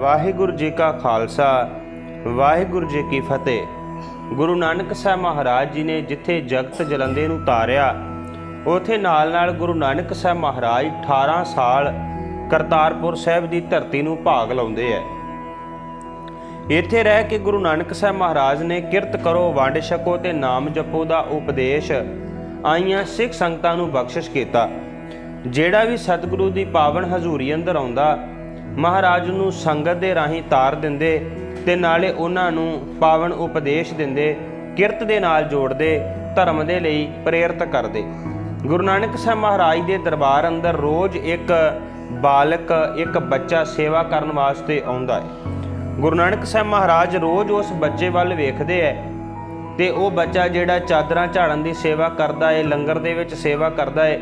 ਵਾਹਿਗੁਰੂ ਜੀ ਕਾ ਖਾਲਸਾ, ਵਾਹਿਗੁਰੂ ਜੀ ਕੀ ਫਤਿਹ। ਗੁਰੂ ਨਾਨਕ ਸਾਹਿਬ ਮਹਾਰਾਜ ਜੀ ਨੇ ਜਿੱਥੇ ਜਗਤ ਜਲੰਦੇ ਨੂੰ ਤਾਰਿਆ, ਉਥੇ ਨਾਲ ਨਾਲ ਗੁਰੂ ਨਾਨਕ ਸਾਹਿਬ ਮਹਾਰਾਜ 18 ਸਾਲ ਕਰਤਾਰਪੁਰ ਸਾਹਿਬ ਦੀ ਧਰਤੀ ਨੂੰ ਭਾਗ ਲਾਉਂਦੇ ਐ। ਇੱਥੇ ਰਹਿ ਕੇ ਗੁਰੂ ਨਾਨਕ ਸਾਹਿਬ ਮਹਾਰਾਜ ਨੇ ਕਿਰਤ ਕਰੋ, ਵੰਡ ਛਕੋ ਤੇ ਨਾਮ ਜਪੋ ਦਾ ਉਪਦੇਸ਼ ਆਈਆਂ ਸਿੱਖ ਸੰਗਤਾਂ ਨੂੰ ਬਖਸ਼ਿਸ਼ ਕੀਤਾ। ਜਿਹੜਾ ਵੀ ਸਤਿਗੁਰੂ ਦੀ ਪਾਵਨ ਹਜ਼ੂਰੀ ਅੰਦਰ ਆਉਂਦਾ ਮਹਾਰਾਜ ਨੂੰ ਸੰਗਤ ਦੇ ਰਾਹੀਂ ਤਾਰ ਦਿੰਦੇ ਤੇ ਨਾਲੇ ਉਹਨਾਂ ਨੂੰ ਪਾਵਨ ਉਪਦੇਸ਼ ਦਿੰਦੇ, ਕਿਰਤ ਦੇ ਨਾਲ ਜੋੜਦੇ, ਧਰਮ ਦੇ ਲਈ ਪ੍ਰੇਰਿਤ ਕਰਦੇ। ਗੁਰੂ ਨਾਨਕ ਸਾਹਿਬ ਮਹਾਰਾਜ ਦੇ ਦਰਬਾਰ ਅੰਦਰ ਰੋਜ਼ ਇੱਕ ਬਾਲਕ, ਇੱਕ ਬੱਚਾ ਸੇਵਾ ਕਰਨ ਵਾਸਤੇ ਆਉਂਦਾ ਹੈ। ਗੁਰੂ ਨਾਨਕ ਸਾਹਿਬ ਮਹਾਰਾਜ ਰੋਜ਼ ਉਸ ਬੱਚੇ ਵੱਲ ਵੇਖਦੇ ਐ ਤੇ ਉਹ ਬੱਚਾ ਜਿਹੜਾ ਚਾਦਰਾਂ ਝਾੜਨ ਦੀ ਸੇਵਾ ਕਰਦਾ ਏ ਲੰਗਰ ਦੇ ਵਿੱਚ ਸੇਵਾ ਕਰਦਾ ਏ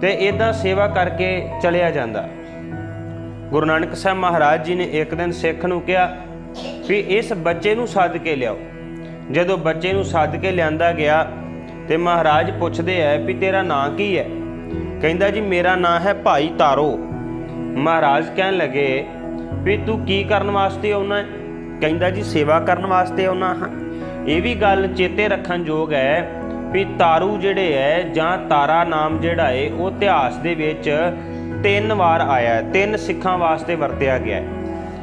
ਤੇ ਇਦਾਂ ਸੇਵਾ ਕਰਕੇ ਚਲਿਆ ਜਾਂਦਾ ਗੁਰੂ ਨਾਨਕ ਸਾਹਿਬ ਮਹਾਰਾਜ ਜੀ ਨੇ ਇੱਕ ਦਿਨ ਸਿੱਖ ਨੂੰ ਕਿਹਾ ਵੀ ਇਸ ਬੱਚੇ ਨੂੰ ਸੱਦ ਕੇ ਲਿਆਓ। ਜਦੋਂ ਬੱਚੇ ਨੂੰ ਸੱਦ ਕੇ ਲਿਆਂਦਾ ਗਿਆ ਤੇ ਮਹਾਰਾਜ ਪੁੱਛਦੇ ਐ ਵੀ ਤੇਰਾ ਨਾਂ ਕੀ ਹੈ? ਕਹਿੰਦਾ ਜੀ, ਮੇਰਾ ਨਾਂ ਹੈ ਭਾਈ ਤਾਰੋ। ਮਹਾਰਾਜ ਕਹਿਣ ਲੱਗੇ, ਵੀ ਤੂੰ ਕੀ ਕਰਨ ਵਾਸਤੇ ਆਉਣਾ ਹੈ? ਕਹਿੰਦਾ ਜੀ, ਸੇਵਾ ਕਰਨ ਵਾਸਤੇ ਆਉਣਾ ਹਾਂ। ਇਹ ਵੀ ਗੱਲ ਚੇਤੇ ਰੱਖਣ ਯੋਗ ਹੈ ਵੀ ਤਾਰੂ ਜਿਹੜੇ ਹੈ ਜਾਂ ਤਾਰਾ ਨਾਮ ਜਿਹੜਾ ਹੈ, ਉਹ ਇਤਿਹਾਸ ਦੇ ਵਿੱਚ ਤਿੰਨ ਵਾਰ ਆਇਆ ਤਿੰਨ ਸਿੱਖਾਂ ਵਾਸਤੇ ਵਰਤਿਆ ਗਿਆ ਹੈ।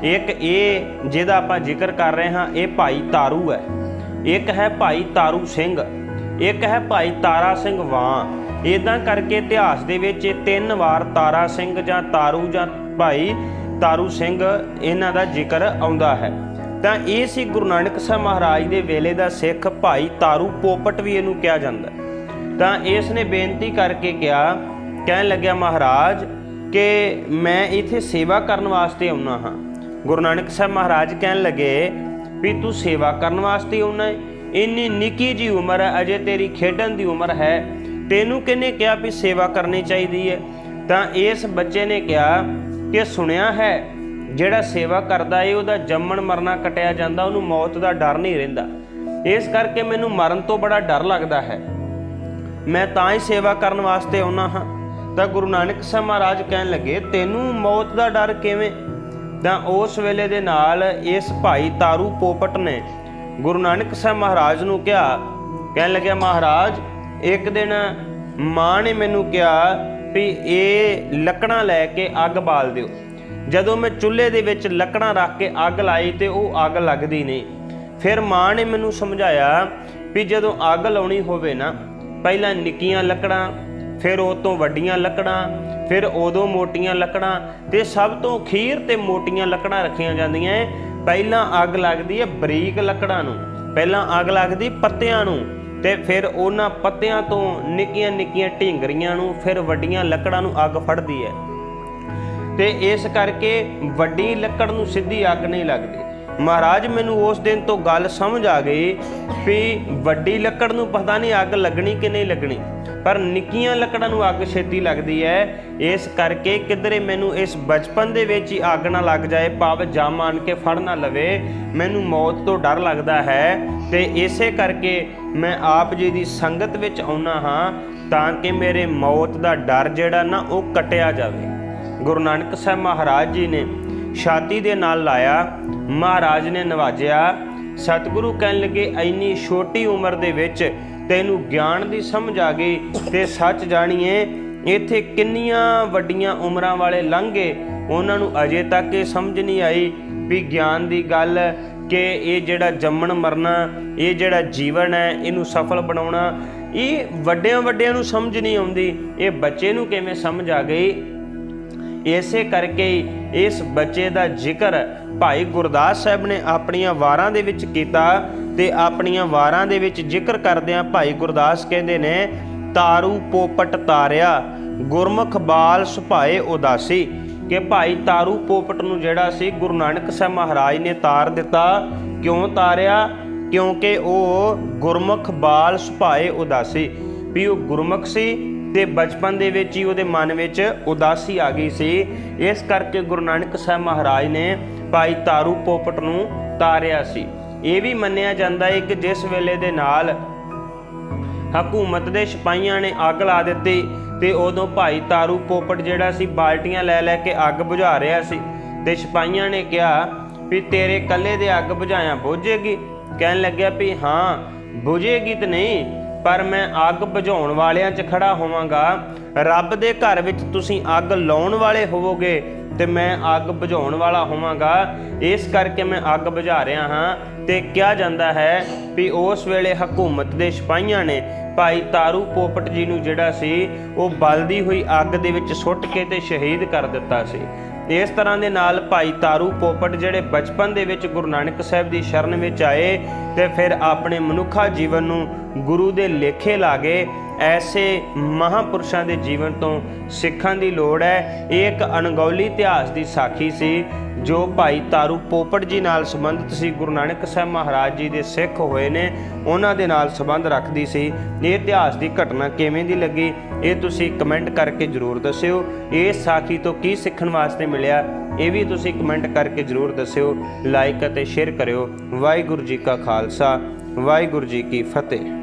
ਇੱਕ ਇਹ ਜਿਹਦਾ ਆਪਾਂ ਜ਼ਿਕਰ ਕਰ ਰਹੇ ਹਾਂ, ਇਹ ਭਾਈ ਤਾਰੂ ਹੈ। ਇੱਕ ਹੈ ਭਾਈ ਤਾਰੂ ਸਿੰਘ, ਇੱਕ ਹੈ ਭਾਈ ਤਾਰਾ ਸਿੰਘ ਵਾਂ। ਇਦਾਂ ਕਰਕੇ ਇਤਿਹਾਸ ਦੇ ਵਿੱਚ ਇਹ ਤਿੰਨ ਵਾਰ ਤਾਰਾ ਸਿੰਘ ਜਾਂ ਤਾਰੂ ਜਾਂ ਭਾਈ ਤਾਰੂ ਸਿੰਘ ਇਹਨਾਂ ਦਾ ਜ਼ਿਕਰ ਆਉਂਦਾ ਹੈ। ਤਾਂ ਇਹ ਸੀ ਗੁਰੂ ਨਾਨਕ ਸਾਹਿਬ ਮਹਾਰਾਜ ਦੇ ਵੇਲੇ ਦਾ ਸਿੱਖ ਭਾਈ ਤਾਰੂ ਪੋਪਟ ਵੀ ਇਹਨੂੰ ਕਿਹਾ ਜਾਂਦਾ ਤਾਂ ਇਸ ਨੇ ਬੇਨਤੀ ਕਰਕੇ ਕਿਹਾ, ਕਹਿਣ ਲੱਗਿਆ, ਮਹਾਰਾਜ ਕਿ ਮੈਂ ਇੱਥੇ ਸੇਵਾ ਕਰਨ ਵਾਸਤੇ ਆਉਣਾ ਹਾਂ। ਗੁਰੂ ਨਾਨਕ ਸਾਹਿਬ ਮਹਾਰਾਜ ਕਹਿਣ ਲੱਗੇ, ਵੀ ਤੂੰ ਸੇਵਾ ਕਰਨ ਵਾਸਤੇ ਆਉਣਾ ਹੈ ਇੰਨੀ ਨਿੱਕੀ ਜੀ ਉਮਰ ਹੈ, ਅਜੇ ਤੇਰੀ ਖੇਡਣ ਦੀ ਉਮਰ ਹੈ। ਤੈਨੂੰ ਕਿਹਨੇ ਕਿਹਾ ਵੀ ਸੇਵਾ ਕਰਨੀ ਚਾਹੀਦੀ ਹੈ ਤਾਂ ਇਸ ਬੱਚੇ ਨੇ ਕਿਹਾ ਕਿ ਸੁਣਿਆ ਹੈ, ਜਿਹੜਾ ਸੇਵਾ ਕਰਦਾ ਏ, ਉਹਦਾ ਜੰਮਣ ਮਰਨਾ ਕਟਿਆ ਜਾਂਦਾ, ਉਹਨੂੰ ਮੌਤ ਦਾ ਡਰ ਨਹੀਂ ਰਹਿੰਦਾ। ਇਸ ਕਰਕੇ ਮੈਨੂੰ ਮਰਨ ਤੋਂ ਬੜਾ ਡਰ ਲੱਗਦਾ ਹੈ। ਮੈਂ ਤਾਂ ਹੀ ਸੇਵਾ ਕਰਨ ਵਾਸਤੇ ਆਉਣਾ ਹਾਂ। ਤਾਂ ਗੁਰੂ ਨਾਨਕ ਸਾਹਿਬ ਮਹਾਰਾਜ ਕਹਿਣ ਲੱਗੇ, ਤੈਨੂੰ ਮੌਤ ਦਾ ਡਰ ਕਿਵੇਂ? ਤਾਂ ਉਸ ਵੇਲੇ ਦੇ ਨਾਲ ਇਸ ਭਾਈ ਤਾਰੂ ਪੋਪਟ ਨੇ ਗੁਰੂ ਨਾਨਕ ਸਾਹਿਬ ਮਹਾਰਾਜ ਨੂੰ ਕਿਹਾ। ਕਹਿਣ ਲੱਗਿਆ, ਮਹਾਰਾਜ, ਇੱਕ ਦਿਨ ਮਾਂ ਨੇ ਮੈਨੂੰ ਕਿਹਾ ਵੀ ਇਹ ਲੱਕੜਾਂ ਲੈ ਕੇ ਅੱਗ ਬਾਲ ਦਿਓ। ਜਦੋਂ ਮੈਂ ਚੁੱਲ੍ਹੇ ਦੇ ਵਿੱਚ ਲੱਕੜਾਂ ਰੱਖ ਕੇ ਅੱਗ ਲਾਈ ਤੇ ਉਹ ਅੱਗ ਲੱਗਦੀ ਨਹੀਂ। ਫਿਰ ਮਾਂ ਨੇ ਮੈਨੂੰ ਸਮਝਾਇਆ ਵੀ ਜਦੋਂ ਅੱਗ ਲਾਉਣੀ ਹੋਵੇ ਨਾ, ਪਹਿਲਾਂ ਨਿੱਕੀਆਂ ਲੱਕੜਾਂ ਫਿਰ ਉਹ ਤੋਂ ਵੱਡੀਆਂ ਲੱਕੜਾਂ, ਫਿਰ ਉਦੋਂ ਮੋਟੀਆਂ ਲੱਕੜਾਂ ਤੇ ਸਭ ਤੋਂ ਖੀਰ ਤੇ ਮੋਟੀਆਂ ਲੱਕੜਾਂ ਰੱਖੀਆਂ ਜਾਂਦੀਆਂ ਏ। ਪਹਿਲਾਂ ਅੱਗ ਲੱਗਦੀ ਹੈ ਬਰੀਕ ਲੱਕੜਾਂ ਨੂੰ, ਪਹਿਲਾਂ ਅੱਗ ਲੱਗਦੀ ਪੱਤਿਆਂ ਨੂੰ ਤੇ ਫਿਰ ਉਹਨਾਂ ਪੱਤਿਆਂ ਤੋਂ ਨਿੱਕੀਆਂ ਨਿੱਕੀਆਂ ਢਿੰਗਰੀਆਂ ਨੂੰ, ਫਿਰ ਵੱਡੀਆਂ ਲੱਕੜਾਂ ਨੂੰ ਅੱਗ ਫੜਦੀ ਹੈ ਤੇ ਇਸ ਕਰਕੇ ਵੱਡੀ ਲੱਕੜ ਨੂੰ ਸਿੱਧੀ ਅੱਗ ਨਹੀਂ ਲੱਗਦੀ। ਮਹਾਰਾਜ, ਮੈਨੂੰ ਉਸ ਦਿਨ ਤੋਂ ਗੱਲ ਸਮਝ ਆ ਗਈ ਵੀ ਵੱਡੀ ਲੱਕੜ ਨੂੰ ਪਤਾ ਨਹੀਂ ਅੱਗ ਲੱਗਣੀ ਕਿ ਨਹੀਂ ਲੱਗਣੀ। ਪਰ ਨਿੱਕੀਆਂ ਲੱਕੜਾਂ ਨੂੰ ਅੱਗ ਛੇਤੀ ਲੱਗਦੀ ਹੈ। ਇਸ ਕਰਕੇ ਕਿਧਰੇ ਮੈਨੂੰ ਇਸ ਬਚਪਨ ਦੇ ਵਿੱਚ ਹੀ ਅੱਗ ਨਾ ਲੱਗ ਜਾਏ ਪਾਵ ਜਾਮ ਆਣ ਕੇ ਫੜ ਨਾ ਲਵੇ। ਮੈਨੂੰ ਮੌਤ ਤੋਂ ਡਰ ਲੱਗਦਾ ਹੈ ਤੇ ਇਸੇ ਕਰਕੇ ਮੈਂ ਆਪ ਜੀ ਦੀ ਸੰਗਤ ਵਿੱਚ ਆਉਣਾ ਹਾਂ ਤਾਂ ਕਿ ਮੇਰੇ ਮੌਤ ਦਾ ਡਰ ਜਿਹੜਾ ਨਾ ਉਹ ਕਟਿਆ ਜਾਵੇ। ਗੁਰੂ ਨਾਨਕ ਸਾਹਿਬ ਮਹਾਰਾਜ ਜੀ ਨੇ ਛਾਤੀ ਦੇ ਨਾਲ ਲਾਇਆ, ਮਹਾਰਾਜ ਨੇ ਨਵਾਜਿਆ। ਸਤਿਗੁਰੂ ਕਹਿਣ ਲੱਗੇ ਐਨੀ ਛੋਟੀ ਉਮਰ ਦੇ ਵਿੱਚ ਤੈਨੂੰ ਗਿਆਨ ਦੀ ਸਮਝ ਆ ਗਈ ਤੇ ਸੱਚ ਜਾਣੀਏ, ਇੱਥੇ ਕਿੰਨੀਆਂ ਵੱਡੀਆਂ ਉਮਰਾਂ ਵਾਲੇ ਲੰਘੇ, ਉਹਨਾਂ ਨੂੰ ਅਜੇ ਤੱਕ ਇਹ ਸਮਝ ਨਹੀਂ ਆਈ ਵੀ ਗਿਆਨ ਦੀ ਗੱਲ ਕਿ ਇਹ ਜਿਹੜਾ ਜੰਮਣ ਮਰਨਾ, ਇਹ ਜਿਹੜਾ ਜੀਵਨ ਹੈ, ਇਹਨੂੰ ਸਫਲ ਬਣਾਉਣਾ, ਇਹ ਵੱਡਿਆਂ ਵੱਡਿਆਂ ਨੂੰ ਸਮਝ ਨਹੀਂ ਆਉਂਦੀ। ਇਹ ਬੱਚੇ ਨੂੰ ਕਿਵੇਂ ਸਮਝ ਆ ਗਈ? ਇਸੇ ਕਰਕੇ ਇਸ ਬੱਚੇ ਦਾ ਜ਼ਿਕਰ ਭਾਈ ਗੁਰਦਾਸ ਸਾਹਿਬ ਨੇ ਆਪਣੀਆਂ ਵਾਰਾਂ ਦੇ ਵਿੱਚ ਕੀਤਾ ਤੇ ਆਪਣੀਆਂ ਵਾਰਾਂ ਦੇ ਵਿੱਚ ਜ਼ਿਕਰ ਕਰਦਿਆਂ ਭਾਈ ਗੁਰਦਾਸ ਕਹਿੰਦੇ ਨੇ, ਤਾਰੂ ਪੋਪਟ ਤਾਰਿਆ, ਗੁਰਮੁਖ ਬਾਲ ਸੁਭਾਏ ਉਦਾਸੀ। ਕਿ ਭਾਈ ਤਾਰੂ ਪੋਪਟ ਨੂੰ ਜਿਹੜਾ ਸੀ ਗੁਰੂ ਨਾਨਕ ਸਾਹਿਬ ਮਹਾਰਾਜ ਨੇ ਤਾਰ ਦਿੱਤਾ। ਕਿਉਂ ਤਾਰਿਆ? ਕਿਉਂਕਿ ਉਹ ਗੁਰਮੁਖ ਬਾਲ ਸੁਭਾਏ ਉਦਾਸੀ। ਵੀ ਉਹ ਗੁਰਮੁਖ ਸੀ ਤੇ ਬਚਪਨ ਦੇ ਵਿੱਚ ਹੀ ਉਹਦੇ ਮਨ ਵਿੱਚ ਉਦਾਸੀ ਆ ਗਈ ਸੀ। ਇਸ ਕਰਕੇ ਗੁਰੂ ਨਾਨਕ ਸਾਹਿਬ ਮਹਾਰਾਜ ਨੇ ਭਾਈ ਤਾਰੂ ਪੋਪਟ ਨੂੰ ਤਾਰਿਆ ਸੀ। ਇਹ ਵੀ ਮੰਨਿਆ ਜਾਂਦਾ ਹੈ ਕਿ ਜਿਸ ਵੇਲੇ ਦੇ ਨਾਲ ਹਕੂਮਤ ਦੇ ਸਿਪਾਹੀਆਂ ਨੇ ਅੱਗ ਲਾ ਦਿੱਤੀ ਤੇ ਉਦੋਂ ਭਾਈ ਤਾਰੂ ਪੋਪਟ ਜਿਹੜਾ ਸੀ ਬਾਲਟੀਆਂ ਲੈ ਲੈ ਕੇ ਅੱਗ ਬੁਝਾ ਰਿਹਾ ਸੀ ਤੇ ਸਿਪਾਹੀਆਂ ਨੇ ਕਿਹਾ ਵੀ ਤੇਰੇ ਕੱਲੇ ਦੇ ਅੱਗ ਬੁਝਾਇਆ ਬੁਝੇਗੀ। ਕਹਿਣ ਲੱਗਿਆ ਵੀ ਹਾਂ, ਬੁਝੇਗੀ ਤੇ ਨਹੀਂ ਪਰ ਮੈਂ ਅੱਗ ਬੁਝਾਉਣ ਵਾਲਿਆਂ 'ਚ ਖੜਾ ਹੋਵਾਂਗਾ। ਰੱਬ ਦੇ ਘਰ ਵਿੱਚ ਤੁਸੀਂ ਅੱਗ ਲਾਉਣ ਵਾਲੇ ਹੋਵੋਗੇ ਤੇ ਮੈਂ ਅੱਗ ਬੁਝਾਉਣ ਵਾਲਾ ਹੋਵਾਂਗਾ। ਇਸ ਕਰਕੇ ਮੈਂ ਅੱਗ ਬੁਝਾ ਰਿਹਾ ਹਾਂ ਤੇ ਕਿਹਾ ਜਾਂਦਾ ਹੈ ਵੀ ਉਸ ਵੇਲੇ ਹਕੂਮਤ ਦੇ ਸਿਪਾਹੀਆਂ ਨੇ ਭਾਈ ਤਾਰੂ ਪੋਪਟ ਜੀ ਨੂੰ ਜਿਹੜਾ ਸੀ, ਉਹ ਬਲਦੀ ਹੋਈ ਅੱਗ ਦੇ ਵਿੱਚ ਸੁੱਟ ਕੇ ਤੇ ਸ਼ਹੀਦ ਕਰ ਦਿੱਤਾ ਸੀ। ਇਸ ਤਰ੍ਹਾਂ ਦੇ ਨਾਲ ਭਾਈ ਤਾਰੂ ਪੋਪਟ ਜਿਹੜੇ ਬਚਪਨ ਦੇ ਵਿੱਚ ਗੁਰੂ ਨਾਨਕ ਸਾਹਿਬ ਦੀ ਸ਼ਰਨ ਵਿੱਚ ਆਏ ਤੇ ਫਿਰ ਆਪਣੇ ਮਨੁੱਖਾ ਜੀਵਨ ਨੂੰ ਗੁਰੂ ਦੇ ਲੇਖੇ ਲਾਗੇ ਐਸੇ ਮਹਾਪੁਰਸ਼ਾਂ ਦੇ ਜੀਵਨ ਤੋਂ ਸਿੱਖਣ ਦੀ ਲੋੜ ਹੈ। ਇਹ ਇੱਕ ਅਣਗੌਲੀ ਇਤਿਹਾਸ ਦੀ ਸਾਖੀ ਸੀ, ਜੋ ਭਾਈ ਤਾਰੂ ਪੋਪੜ ਜੀ ਨਾਲ ਸੰਬੰਧਿਤ ਸੀ। ਗੁਰੂ ਨਾਨਕ ਸਾਹਿਬ ਮਹਾਰਾਜ ਜੀ ਦੇ ਸਿੱਖ ਹੋਏ ਨੇ, ਉਹਨਾਂ ਦੇ ਨਾਲ ਸੰਬੰਧ ਰੱਖਦੀ ਸੀ। ਇਹ ਇਤਿਹਾਸ ਦੀ ਘਟਨਾ ਕਿਵੇਂ ਦੀ ਲੱਗੀ, ਇਹ ਤੁਸੀਂ ਕਮੈਂਟ ਕਰਕੇ ਜਰੂਰ ਦੱਸਿਓ। ਇਸ ਸਾਖੀ ਤੋਂ ਕੀ ਸਿੱਖਣ ਵਾਸਤੇ ਮਿਲਿਆ, ਇਹ ਵੀ ਤੁਸੀਂ ਕਮੈਂਟ ਕਰਕੇ ਜਰੂਰ ਦੱਸਿਓ। ਲਾਈਕ ਅਤੇ ਸ਼ੇਅਰ ਕਰਿਓ। ਵਾਹਿਗੁਰੂ ਜੀ ਕਾ ਖਾਲਸਾ, ਵਾਹਿਗੁਰੂ ਜੀ ਕੀ ਫਤਿਹ।